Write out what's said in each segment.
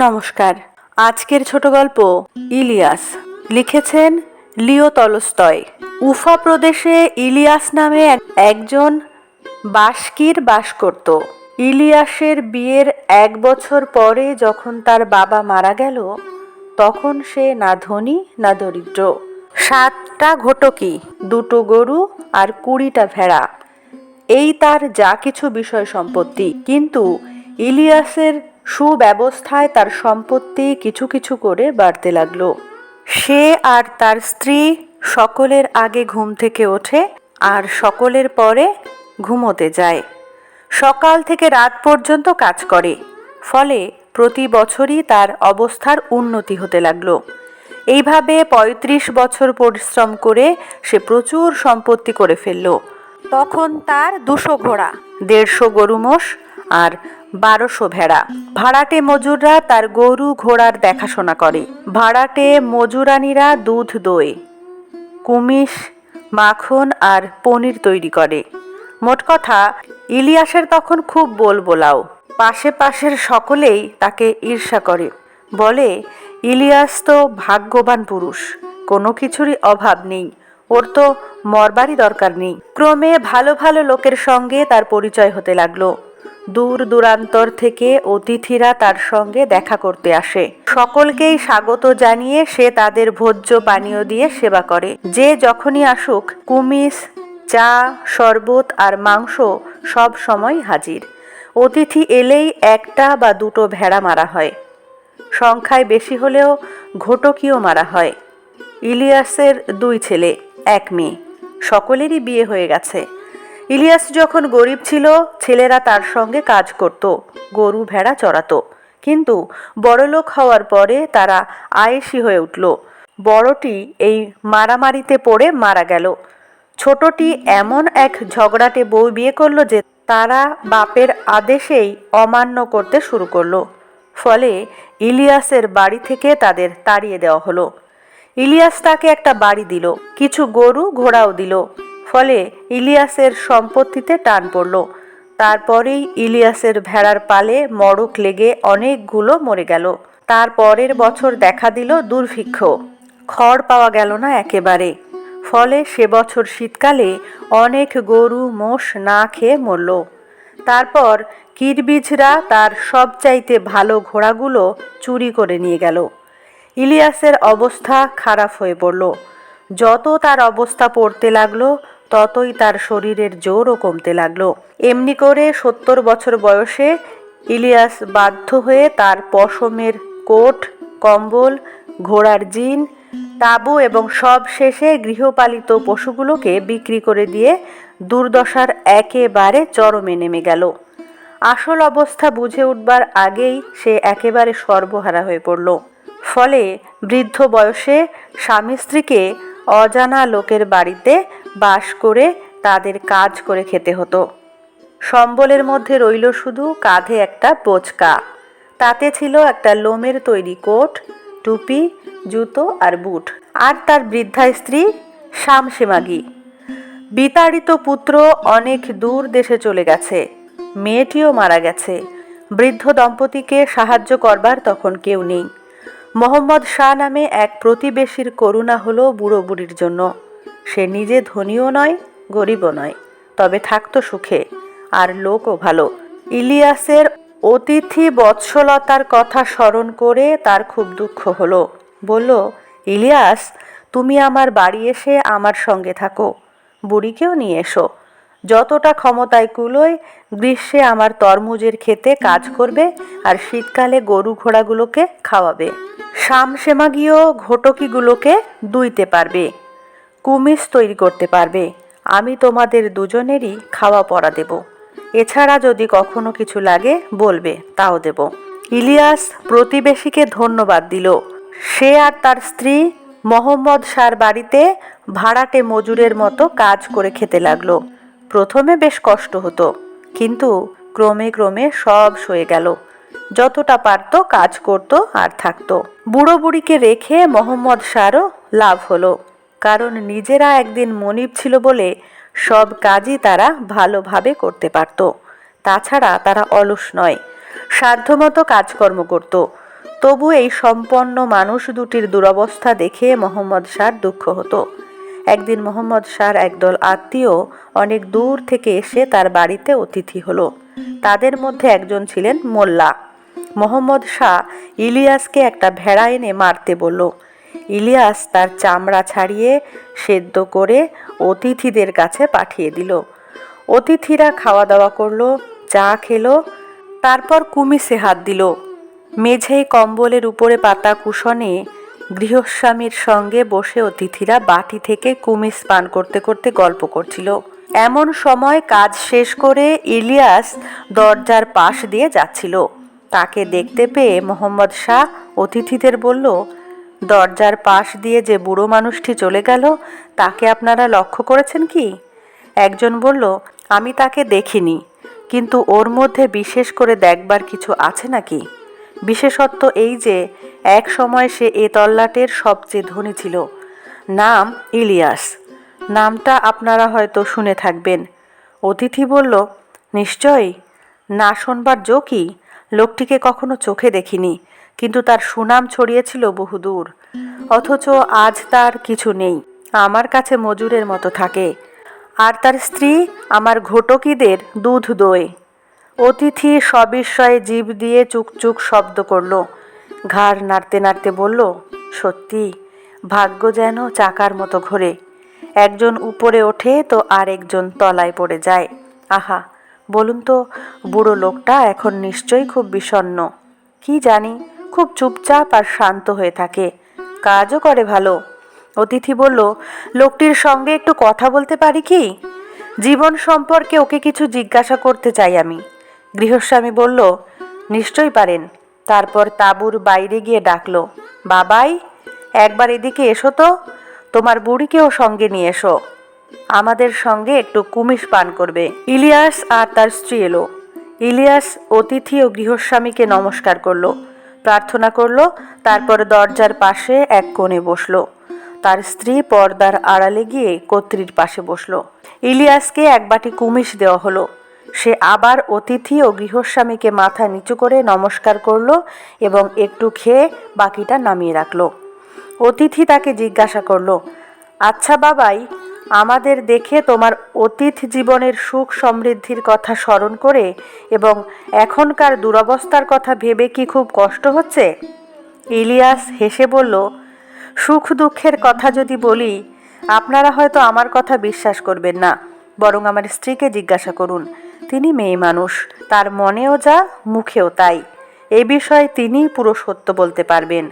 নমস্কার। আজকের ছোট গল্প ইলিয়াস। লিখেছেন লিও তলস্তয়। উফা প্রদেশে ইলিয়াস নামে একজন বাস্কির বাস করত। ইলিয়াসের বিয়ের এক বছর পরে যখন তার বাবা মারা গেল, তখন সে না ধনী, না দরিদ্র। সাতটা ঘটকি, দুটো গরু আর কুড়িটা ভেড়া। এই তার যা কিছু বিষয় সম্পত্তি। কিন্তু ইলিয়াসের সুব্যবস্থায় তার সম্পত্তি কিছু কিছু করে বাড়তে লাগল। সে আর তার স্ত্রী সকলের আগে ঘুম থেকে ওঠে আর সকলের পরে ঘুমোতে যায়। সকাল থেকে রাত পর্যন্ত কাজ করে, ফলে প্রতি বছরই তার অবস্থার উন্নতি হতে লাগল। এইভাবে ৩৫ বছর পরিশ্রম করে সে প্রচুর সম্পত্তি করে ফেলল। তখন তার দুশো ঘোড়া, দেড়শো গরু মোষ আর বারোশো ভেড়া। ভাড়াটে মজুররা তার গরু ঘোড়ার দেখাশোনা করে। ভাড়াটে মজুরানিরা দুধ দই কুমিশ, মাখন আর পনির তৈরি করে। মোট কথা, ইলিয়াসের তখন খুব বল বোলাও পাশে পাশের সকলেই তাকে ঈর্ষা করে। বলে, ইলিয়াস তো ভাগ্যবান পুরুষ, কোনো কিছুরই অভাব নেই। ওর তো মরবারই দরকার নেই। ক্রমে ভালো ভালো লোকের সঙ্গে তার পরিচয় হতে লাগল। দূর দূরান্তর থেকে অতিথিরা তার সঙ্গে দেখা করতে আসে। সকলকেই স্বাগত জানিয়ে সে তাদের ভোজ্য পানীয় দিয়ে সেবা করে। যে যখনই আসুক, কুমিস, চা, শরবত আর মাংস সব সময় হাজির। অতিথি এলেই একটা বা দুটো ভেড়া মারা হয়। সংখ্যায় বেশি হলেও ঘটকিও মারা হয়। ইলিয়াসের দুই ছেলে, এক মেয়ে। সকলেরই বিয়ে হয়ে গেছে। ইলিয়াস যখন গরিব ছিল, ছেলেরা তার সঙ্গে কাজ করত, গরু ভেড়া চড়াতো। কিন্তু বড়লোক হওয়ার পরে তারা আয়েসি হয়ে উঠল। বড়টি এই মারামারিতে পড়ে মারা গেল। ছোটটি এমন এক ঝগড়াটে বউ বিয়ে করল যে তারা বাপের আদেশেই অমান্য করতে শুরু করল। ফলে ইলিয়াসের বাড়ি থেকে তাদের তাড়িয়ে দেওয়া হলো। ইলিয়াস তাকে একটা বাড়ি দিল, কিছু গরু ঘোড়াও দিল। ফলে ইলিয়াসের সম্পত্তিতে টান পড়ল। তারপরেই ইলিয়াসের ভেড়ার পালে মড়ক লেগে অনেকগুলো মরে গেল। তার পরের বছর দেখা দিল দুর্ভিক্ষ। খড় পাওয়া গেল না একেবারে। ফলে সে বছর শীতকালে অনেক গরু, মোষ না খেয়ে মরল। তারপর কিরবিজরা তার সবচাইতে ভালো ঘোড়াগুলো চুরি করে নিয়ে গেল। ইলিয়াসের অবস্থা খারাপ হয়ে পড়ল। যত তার অবস্থা পড়তে লাগল ততই তার শরীরের জোরও কমতে লাগল। এমনি করে সত্তর বছর বয়সে ইলিয়াস বাধ্য হয়ে তার পশমের কোট, কম্বল, ঘোড়ার জিন, তাঁবু এবং সব শেষে গৃহপালিত পশুগুলোকে বিক্রি করে দিয়ে দুর্দশার একেবারে চরমে নেমে গেল। আসল অবস্থা বুঝে উঠবার আগেই সে একেবারে সর্বহারা হয়ে পড়ল। ফলে বৃদ্ধ বয়সে স্বামী স্ত্রীকে অজানা লোকের বাড়িতে বাস করে তাদের কাজ করে খেতে হতো। সম্বলের মধ্যে রইল শুধু কাঁধে একটা বোচকা। তাতে ছিল একটা লোমের তৈরি কোট, টুপি, জুতো আর বুট। আর তার বৃদ্ধা স্ত্রী শামসেমাগি। বিতাড়িত পুত্র অনেক দূর দেশে চলে গেছে। মেয়েটিও মারা গেছে। বৃদ্ধ দম্পতিকে সাহায্য করবার তখন কেউ নেই। মোহাম্মদ শাহ নামে এক প্রতিবেশীর করুণা হলো বুড়ো বুড়ির জন্য। সে নিজে ধনীও নয়, গরিবও নয়, তবে থাকতো সুখে, আর লোকও ভালো। ইলিয়াসের অতিথি বৎসলতার কথা স্মরণ করে তার খুব দুঃখ হলো। বলল, ইলিয়াস, তুমি আমার বাড়ি এসে আমার সঙ্গে থাকো। বুড়িকেও নিয়ে এসো। যতটা ক্ষমতায় কুলোয়, গ্রীষ্মে আমার তরমুজের খেতে কাজ করবে আর শীতকালে গরু ঘোড়াগুলোকে খাওয়াবে। শামসেমাগীয় ঘটকিগুলোকে দুইতে পারবে কুমিস তৈরি করতে পারবে। আমি তোমাদের দুজনেরই খাওয়া পড়া দেব। এছাড়া যদি কখনো কিছু লাগে বলবে, তাও দেব। ইলিয়াস প্রতিবেশীকে ধন্যবাদ দিল। সে আর তার স্ত্রী মোহাম্মদ শাহর বাড়িতে ভাড়াটে মজুরের মতো কাজ করে খেতে লাগল। প্রথমে বেশ কষ্ট হতো, কিন্তু ক্রমে ক্রমে সব সয়ে গেল। যতটা পারত কাজ করত আর থাকতো। বুড়ো বুড়িকে রেখে মোহাম্মদ শাহরও লাভ হলো। কারণ নিজেরা একদিন মনিব ছিল বলে সব কাজই তারা ভালোভাবে করতে পারত। তাছাড়া তারা অলস নয়, সাধ্যমতো কাজকর্ম করত। তবু এই সম্পন্ন মানুষ দুটির দুরবস্থা দেখে মোহাম্মদ শাহর দুঃখ হতো। একদিন মোহাম্মদ শাহর একদল আত্মীয় অনেক দূর থেকে এসে তার বাড়িতে অতিথি হলো। তাদের মধ্যে একজন ছিলেন মোল্লা। মোহাম্মদ শাহ ইলিয়াসকে একটা ভেড়া এনে মারতে বলল। ইলিয়াস তার চামড়া ছাড়িয়ে সেদ্ধ করে অতিথিদের কাছে পাঠিয়ে দিল। অতিথিরা খাওয়া দাওয়া করল, চা খেলো, তারপর কুমিসে হাত দিল। মেঝেই কম্বলের উপরে পাতা কুশনে গৃহস্বামীর সঙ্গে বসে অতিথিরা বাটি থেকে কুমিস পান করতে করতে গল্প করছিল। এমন সময় কাজ শেষ করে ইলিয়াস দরজার পাশ দিয়ে যাচ্ছিল। তাকে দেখতে পেয়ে মোহাম্মদ শাহ অতিথিদের বলল, দরজার পাশ দিয়ে যে বুড়ো মানুষটি চলে গেল, তাকে আপনারা লক্ষ্য করেছেন কি? একজন বলল, আমি তাকে দেখিনি, কিন্তু ওর মধ্যে বিশেষ করে দেখবার কিছু আছে নাকি? বিশেষত্ব এই যে, এক সময় সে এ তল্লাটের সবচেয়ে ধনী ছিল। নাম ইলিয়াস। নামটা আপনারা হয়তো শুনে থাকবেন। অতিথি বলল, নিশ্চয়ই। না শোনবার জো লোকটিকে কখনো চোখে দেখিনি, কিন্তু তার সুনাম ছড়িয়েছিল বহুদূর। অথচ আজ তার কিছু নেই, আমার কাছে মজুরের মতো থাকে। আর তার স্ত্রী, আমার ঘটকিদের দুধ দোয়। অতিথি সবিস্ময়ে জীব দিয়ে চুকচুক শব্দ করল। ঘাড় নাড়তে নাড়তে বলল, সত্যি, ভাগ্য যেন চাকার মতো ঘোরে। একজন উপরে ওঠে তো আরেকজন তলায় পড়ে যায়। আহা বলুন তো, বুড়ো লোকটা এখন নিশ্চয়ই খুব বিষণ্ণ। কি জানি, খুব চুপচাপ আর শান্ত হয়ে থাকে। কাজও করে ভালো। অতিথি বলল, লোকটির সঙ্গে একটু কথা বলতে পারি কি? জীবন সম্পর্কে ওকে কিছু জিজ্ঞাসা করতে চাই আমি। গৃহস্বামী বলল, নিশ্চয়ই পারেন। তারপর তাঁবুর বাইরে গিয়ে ডাকলো, বাবাই, একবার এদিকে এসো তো। তোমার বুড়িকেও সঙ্গে নিয়ে এসো। আমাদের সঙ্গে একটু কুমিশ পান করবে। ইলিয়াস আর তার স্ত্রী এলো। ইলিয়াস অতিথি ও গৃহস্বামীকে নমস্কার করল, প্রার্থনা করল, তারপর দরজার পাশে এক কোণে বসল। তার স্ত্রী পর্দার আড়ালে গিয়ে কর্ত্রীর পাশে বসল। ইলিয়াসকে এক বাটি কুমিশ দেওয়া হলো। সে আবার অতিথি ও গৃহস্বামীকে মাথা নিচু করে নমস্কার করল এবং একটু খেয়ে বাকিটা নামিয়ে রাখল। অতিথি তাকে জিজ্ঞাসা করল আচ্ছা বাবাই আমাদের দেখে তোমার অতীত জীবনের সুখ সমৃদ্ধির কথা স্মরণ করে এবং এখনকার দুরবস্থার কথা ভেবে কি খুব কষ্ট হচ্ছে? ইলিয়াস হেসে বলল, সুখ দুঃখের কথা যদি বলি, আপনারা হয়তো আমার কথা বিশ্বাস করবেন না, বরং আমার স্ত্রীকে জিজ্ঞাসা করুন। তিনি মেয়ে মানুষ, তার মনেও যা, মুখেও তাই। এ বিষয়ে তিনিই পুরো সত্য বলতে পারবেন।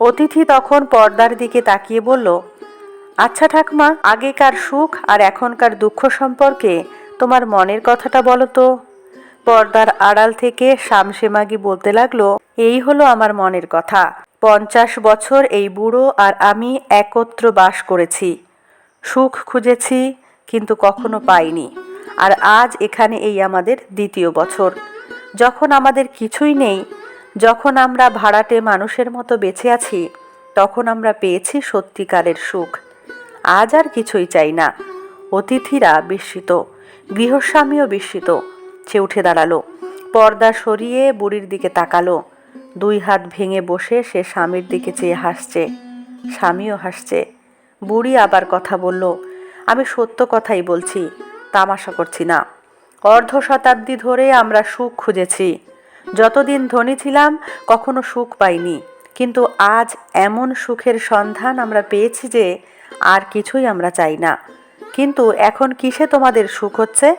অতিথি তখন পর্দার দিকে তাকিয়ে বলল আচ্ছা ঠাকমা, আগেকার সুখ আর এখনকার দুঃখ সম্পর্কে তোমার মনের কথাটা বলো তো। পর্দার আড়াল থেকে শামসেমাগি বলতে লাগল, এই হলো আমার মনের কথা। পঞ্চাশ বছর এই বুড়ো আর আমি একত্র বাস করেছি। সুখ খুঁজেছি, কিন্তু কখনো পাইনি। আর আজ এখানে এই আমাদের দ্বিতীয় বছর। যখন আমাদের কিছুই নেই, যখন আমরা ভাড়াটে মানুষের মতো বেঁচে আছি, তখন আমরা পেয়েছি সত্যিকারের সুখ। আজ আর কিছুই চাই না। অতিথিরা বিস্মিত, গৃহস্বামীও বিস্মিত, সে উঠে দাঁড়াল, পর্দা সরিয়ে বুড়ির দিকে তাকালো, দুই হাত ভেঙে বসে সে স্বামীর দিকে চেয়ে হাসছে, স্বামীও হাসছে। বুড়ি আবার কথা বলল, আমি সত্য কথাই বলছি, তামাশা করছি না। অর্ধ শতাব্দী ধরে আমরা সুখ খুঁজেছি। যতদিন ধনী ছিলাম, কখনো সুখ পাইনি। কিন্তু আজ এমন সুখের সন্ধান আমরা পেয়েছি যে আর কিছুই আমরা চাই না। কিন্তু এখন কিসে তোমাদের সুখ হচ্ছে?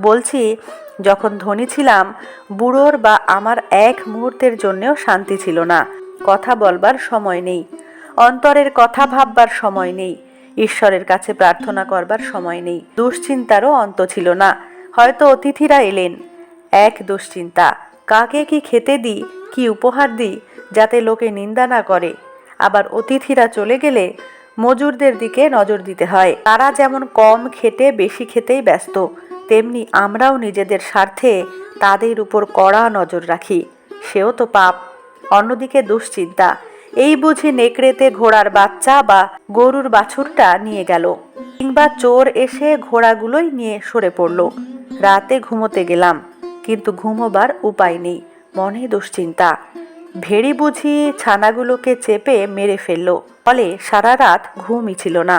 বলছি, যখন ধনী ছিলাম, বুড়োর বা আমার এক মুহূর্তের জন্যেও শান্তি ছিল না। কথা বলবার সময় নেই। অন্তরের কথা ভাববার সময় নেই। ঈশ্বরের কাছে প্রার্থনা করবার সময় নেই। দুশ্চিন্তারও অন্ত ছিল না। হয়তো অতিথিরা এলেন। এক দুশ্চিন্তা। কাকে কি খেতে দিই, কি উপহার দিই, যাতে লোকে নিন্দা না করে। আবার অতিথিরা চলে গেলে মজুরদের দিকে নজর দিতে হয়। তারা যেমন কম খেটে বেশি খেতেই ব্যস্ত, তেমনি আমরাও নিজেদের স্বার্থে তাদের উপর কড়া নজর রাখি। সেও তো পাপ, অন্যদিকে দুশ্চিন্তা। এই বুঝি নেকড়েতে ঘোড়ার বাচ্চা বা গরুর বাছুরটা নিয়ে গেল, কিংবা চোর এসে ঘোড়াগুলোই নিয়ে সরে পড়ল। রাতে ঘুমোতে গেলাম। কিন্তু ঘুমোবার উপায় নেই, মনে দুশ্চিন্তা। ভেড়ি বুঝি ছানাগুলোকে চেপে মেরে ফেলল, ফলে সারা রাত ঘুমই ছিল না।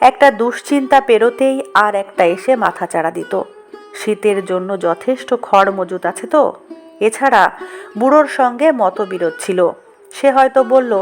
একটা দুশ্চিন্তা পেরোতেই আর একটা এসে মাথা চাড়া দিত। শীতের জন্য যথেষ্ট খড় মজুত আছে তো? এছাড়া বুড়োর সঙ্গে মতবিরোধ ছিল। সে হয়তো বলল,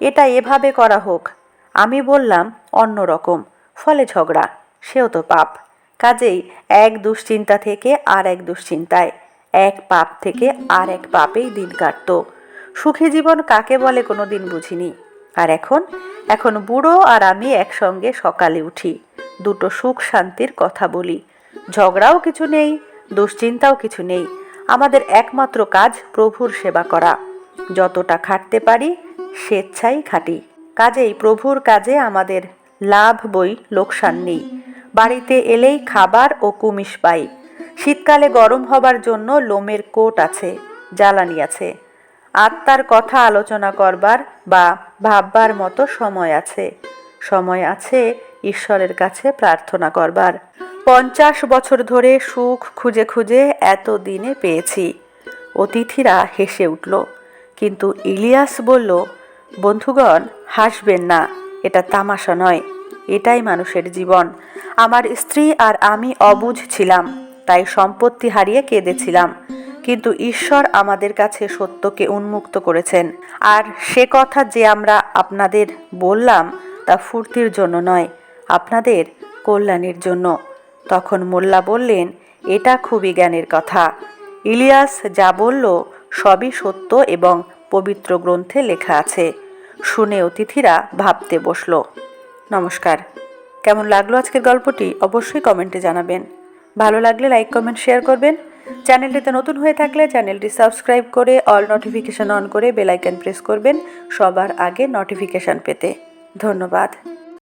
এটা এভাবে করা হোক। আমি বললাম অন্য রকম ফলে ঝগড়া, সেও তো পাপ। কাজেই এক দুশ্চিন্তা থেকে আর এক দুশ্চিন্তায়। এক পাপ থেকে আর এক পাপেই দিন কাটতো। সুখী জীবন কাকে বলে কোনো দিন বুঝিনি। আর এখন? এখন বুড়ো আর আমি একসঙ্গে সকালে উঠি। দুটো সুখ শান্তির কথা বলি। ঝগড়াও কিছু নেই, দুশ্চিন্তাও কিছু নেই। আমাদের একমাত্র কাজ প্রভুর সেবা করা। যতটা খাটতে পারি, স্বেচ্ছাই খাটি। কাজেই প্রভুর কাজে আমাদের লাভ বই লোকসান নেই। বাড়িতে এলেই খাবার ও কুমিশ পাই। শীতকালে গরম হবার জন্য লোমের কোট আছে, জ্বালানি আছে। আত্মার কথা আলোচনা করবার বা ভাববার মতো সময় আছে। সময় আছে ঈশ্বরের কাছে প্রার্থনা করবার। পঞ্চাশ বছর ধরে সুখ খুঁজে খুঁজে এত দিনে পেয়েছি। অতিথিরা হেসে উঠল, কিন্তু ইলিয়াস বলল, বন্ধুগণ, হাসবেন না, এটা তামাশা নয়। এটাই মানুষের জীবন। আমার স্ত্রী আর আমি অবুঝ ছিলাম, তাই সম্পত্তি হারিয়ে কেঁদেছিলাম। কিন্তু ঈশ্বর আমাদের কাছে সত্যকে উন্মুক্ত করেছেন। আর সে কথা যে আমরা আপনাদের বললাম, তা ফুর্তির জন্য নয়, আপনাদের কল্যাণের জন্য। তখন মোল্লা বললেন, এটা খুবই জ্ঞানের কথা। ইলিয়াস যা বলল, সবই সত্য এবং পবিত্র গ্রন্থে লেখা আছে। শুনে অতিথিরা ভাবতে বসল। নমস্কার। কেমন লাগল আজকের গল্পটি অবশ্যই কমেন্টে জানাবেন। ভালো লাগলে লাইক, কমেন্ট, শেয়ার করবেন। চ্যানেলটিতে নতুন হয়ে থাকলে চ্যানেলটি সাবস্ক্রাইব করে অল নোটিফিকেশান অন করে বেলাইকন প্রেস করবেন সবার আগে নোটিফিকেশান পেতে। ধন্যবাদ।